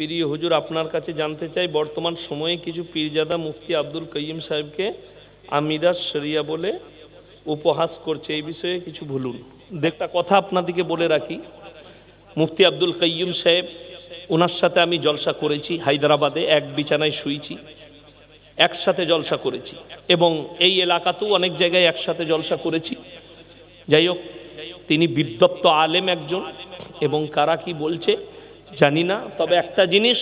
প্রিয় হুজুর, আপনার কাছে জানতে চাই, বর্তমান সময়ে কিছু পীরজাদা মুফতি আব্দুল কয়িম সাহেবকে আমিরা শরিয়া বলে উপহাস করছে, এই বিষয়ে কিছু ভুলুন একটা কথা আপনাদিকে বলে রাখি, মুফতি আব্দুল কয়িম সাহেব ওনার সাথে আমি জলসা করেছি, হায়দ্রাবাদে এক বিছানায় শুয়েছি একসাথে জলসা করেছি এবং এই এলাকাতেও অনেক জায়গায় একসাথে জলসা করেছি। যাই হোক, তিনি বিদ্যপ্ত আলেম একজন এবং কারা কি বলছে জানি না, তবে একটা জিনিস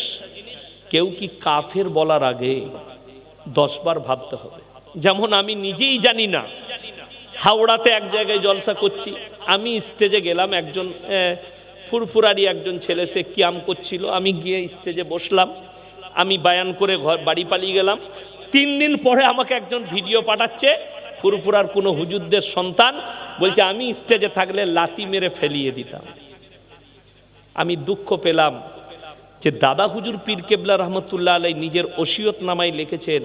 কেউ কি কাফের বলার আগে দশবার ভাবতে হবে। যেমন আমি নিজেই জানি না, হাওড়াতে এক জায়গায় জলসা করছি, আমি স্টেজে গেলাম একজন ফুরফুরারি একজন ছেলে, সে কিয়াম করছিল, আমি গিয়ে স্টেজে বসলাম, আমি বায়ান করে ঘর, বাড়ি পালিয়ে গেলাম। তিন দিন পরে আমাকে একজন ভিডিও পাঠাচ্ছে, ফুরফুরার কোনো হুজুরদের সন্তান, বলছে আমি স্টেজে থাকলে লাতি মেরে ফেলিয়ে দিতাম। আমি দুঃখ পেলাম যে দাদা হুজুর পীর কেবলা রহমতুল্লাহ আলাই নিজের ওসিয়ত নামায় লিখেছেন,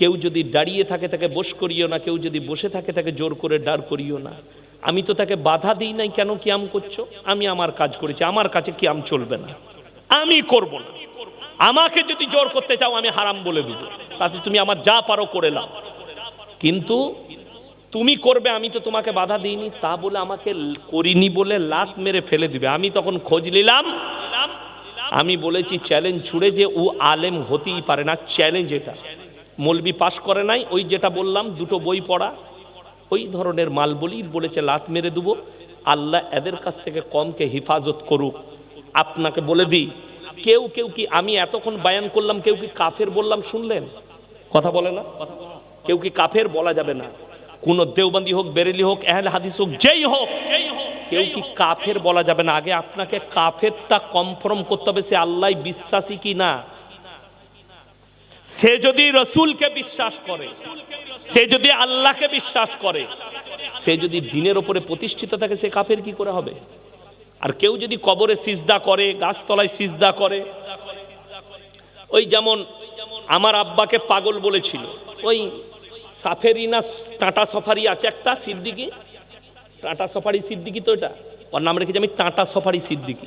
কেউ যদি দাঁড়িয়ে থাকে তাকে বস করিও না, কেউ যদি বসে থাকে তাকে জোর করে দাঁড় করিও না। আমি তো তাকে বাধা দিই নাই, কেন কিয়াম করছ? আমি আমার কাজ করেছি, আমার কাছে কিয়াম চলবে না। আমি করব না। আমাকে যদি জোর করতে চাও, আমি হারাম বলে দিব। তাতে তুমি আমার যা পারো করে নাও কিন্তু তুমি করবে, আমি তো তোমাকে বাধা দিইনি। তা বলে আমাকে করিনি বলে লাত মেরে ফেলে দিবে। আমি তখন খোঁজ নিলাম। আমি বলেছি চ্যালেঞ্জ ছুড়ে যে ও আলেম হতেই পারে না। চ্যালেঞ্জ এটা। মলবি পাশ করে নাই। ওই যেটা বললাম, দুটো বই পড়া। ওই ধরনের মাল বলি বলেছে, লাত মেরে দেবো। আল্লাহ এদের কাছ থেকে কমকে হেফাজত করুক। আপনাকে বলে দিই, কেউ কেউ কি আমি এতক্ষণ বায়ান করলাম, কেউ কি কাফের বললাম, শুনলেন? কথা বলে না? কেউ কি কাফের বলা যাবে না? কোন দেওবন্দি হোক বেরেলি হোক এহলে হাদিস হোক যেই হোক কেউ কি কাফের বলা যাবে না? আগে আপনাকে কাফেরটা কনফার্ম করতে হবে সে আল্লাহ বিশ্বাসী কি না? সে যদি রসুলকে বিশ্বাস করে সে যদি আল্লাহকে বিশ্বাস করে সে যদি দিনের ওপরে প্রতিষ্ঠিত থাকে সে কাফের কি করে হবে? আর কেউ যদি কবরে সিজদা করে গাছতলায় সিজদা করে ওই যেমন আমার আব্বাকে পাগল বলেছিল ওই সাফেরি না টাটা সফারি আছে একটা সিদ্দিকি? টাটা সফারি সিদ্দিকি তো এটা? ওর নাম রেখেছি আমি টাটা সফারি সিদ্দিকি।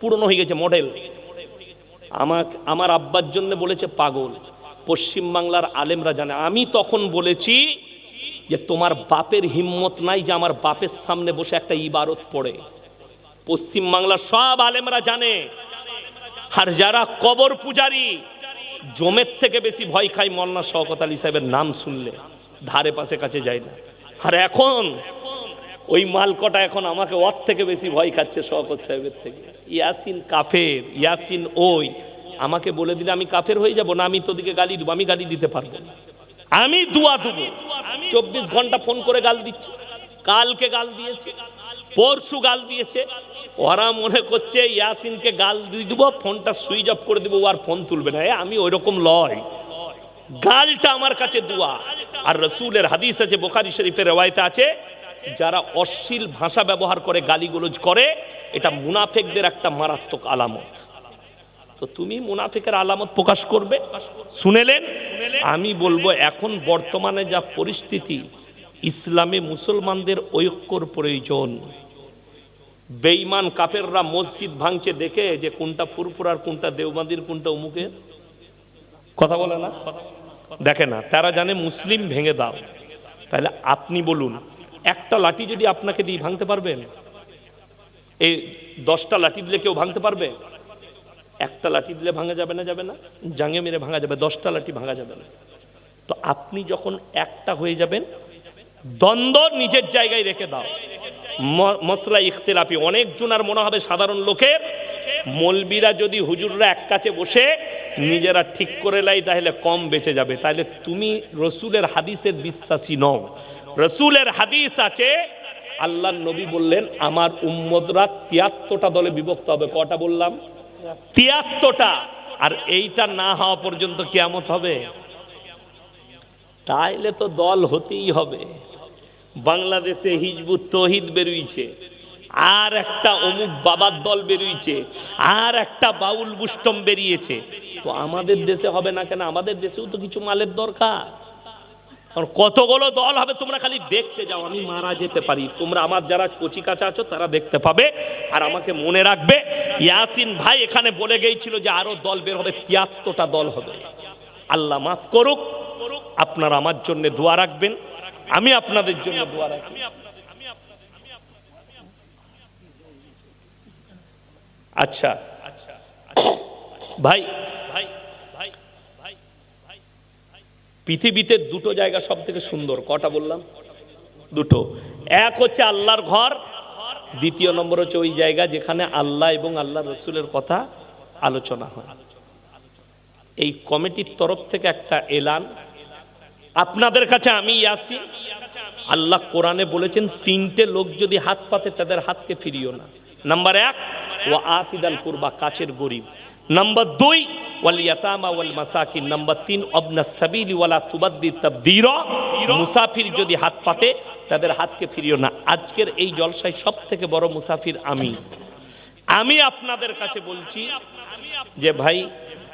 পুরনো হয়ে গেছে মডেল আমার আমার আব্বার জন্য বলেছে পাগল। পশ্চিমবাংলার আলেমরা জানে। আমি তখন বলেছি যে তোমার বাপের হিম্মত নাই যে আমার বাপের সামনে বসে একটা ইবারত পড়ে। পশ্চিমবাংলার সব আলেমরা জানে। আর যারা কবর পূজারি জমের থেকে বেশি ভয় খায় মল্লা শওকত আলী সাহেবের নাম শুনলে। ধারে পাশে কাছে যায় না। আর এখন ওই মালকটা এখন আমাকে ওর থেকে বেশি ভয় খাচ্ছে শওকত সাহেবের থেকে। ইয়াসিন কাফের, ইয়াসিন ওই। আমাকে বলে দিলে আমি কাফের হয়ে যাব না আমি তোদিকে গালি দেবো, আমি গালি দিতে পারব না। আমি দুয়া দেবো। চব্বিশ ঘণ্টা ফোন করে গাল দিচ্ছে। কালকে গাল দিয়েছে, পরশু গাল দিয়েছে। ওরা মনে করছে ইয়াসিনকে গাল দিয়ে দিব, ফোনটা সুইচ অফ করে দিব আর ফোন তুলবে না। আমি ওই রকম লয়। গালটা আমার কাছে দুয়া। আর রসুলের হাদিস আছে, বোখারি শরীফের রেওয়ায়তে আছে, যারা অশ্লীল ভাষা ব্যবহার করে, গালিগুলোজ করে, এটা মুনাফেকদের একটা মারাত্মক আলামত। তো তুমি মুনাফিকের আলামত প্রকাশ করবে? শুনেলেন? আমি বলব, এখন বর্তমানে যা পরিস্থিতি, ইসলামে মুসলমানদের ঐক্যর প্রয়োজন। বেঈমান কাপেররা মসজিদ ভাঙছে দেখে যে কোনটা ফুরফুরার কোনটা দেওবান্দির, কোনটা অমুকের? কথা বলে না? দেখে না। তারা জানে মুসলিম ভেঙে দাও। তাহলে আপনি বলুন, একটা লাঠি যদি আপনাকে দিয়ে ভাঙতে পারবেন? এই দশটা লাঠি দিলে কেউ ভাঙতে পারবে? একটা লাঠি দিলে ভাঙা যাবে না যাবে না? জাঙে মেরে ভাঙা যাবে, দশটা লাঠি ভাঙা যাবে না। তো আপনি যখন একটা হয়ে যাবেন, দ্বন্দ্ব নিজের জায়গায় রেখে দাও। মশলা ইখতিলাফি অনেকজন আর মনে হবে সাধারণ লোকের মলবিরা যদি হুজুররা এক কাছে বসে নিজেরা ঠিক করে লাই, তাহলে কম বেঁচে যাবে। তাহলে তুমি রসুলের হাদিসের বিশ্বাসী নও। রসুলের হাদিস আছে আল্লাহ নবী বললেন, আমার উম্মদরা তিয়াত্তরটা দলে বিভক্ত হবে। কটা বললাম? তিয়াত্তরটা। আর এইটা না হওয়া পর্যন্ত কেয়ামত হবে? তাইলে তো দল হতেই হবে। বাংলাদেশে হিজবুত তহিদ বেরুইছে, আর একটা অমুক বাবার দল বেরিয়েছে আর একটা বাউল বুষ্টম বেরিয়েছে। তো আমাদের দেশে হবে না কেন? আমাদের দেশেও তো কিছু মালের দরকার। কারণ কতগুলো দল হবে তোমরা খালি দেখতে যাও, আমি মারা যেতে পারি। তোমরা আমার যারা কচি কাছা আছো, তারা দেখতে পাবে। আর আমাকে মনে রাখবে, ইয়াসিন ভাই এখানে বলে গিয়েছিল যে আরও দল বের হবে, তিয়াত্তরটা দল হবে। আল্লাহ মাফ করুক, আপনারা আমার জন্য দোয়া রাখবেন। আমি আপনাদের জন্য আচ্ছা। ভাই, পৃথিবীতে দুটো জায়গা সব থেকে সুন্দর। কটা বললাম? দুটো। এক হচ্ছে আল্লাহর ঘর, দ্বিতীয় নম্বর হচ্ছে ওই জায়গা যেখানে আল্লাহ এবং আল্লাহ রসুলের কথা আলোচনা হয়। এই কমিটির তরফ থেকে একটা এলান আপনাদের কাছে আমি আসি। আল্লাহ কোরআনে বলেছেন, তিনটে লোক যদি হাত পাতে, তাদের হাতকে ফিরিও না। নাম্বার এক ও আতিদাল কুরবা, কাছের গরিব। নাম্বার দুই, ওয়াল ইয়াতামা ওয়াল মাসাকিন। নাম্বার তিন অবনা সাবিলি ওয়ালা তুবাদ্দি তাবদিরা। মুসাফির যদি হাত পাতে, তাদের হাতকে ফিরিও না। আজকের এই জলসায় সব থেকে বড় মুসাফির আমি। আমি আপনাদের কাছে বলছি যে ভাই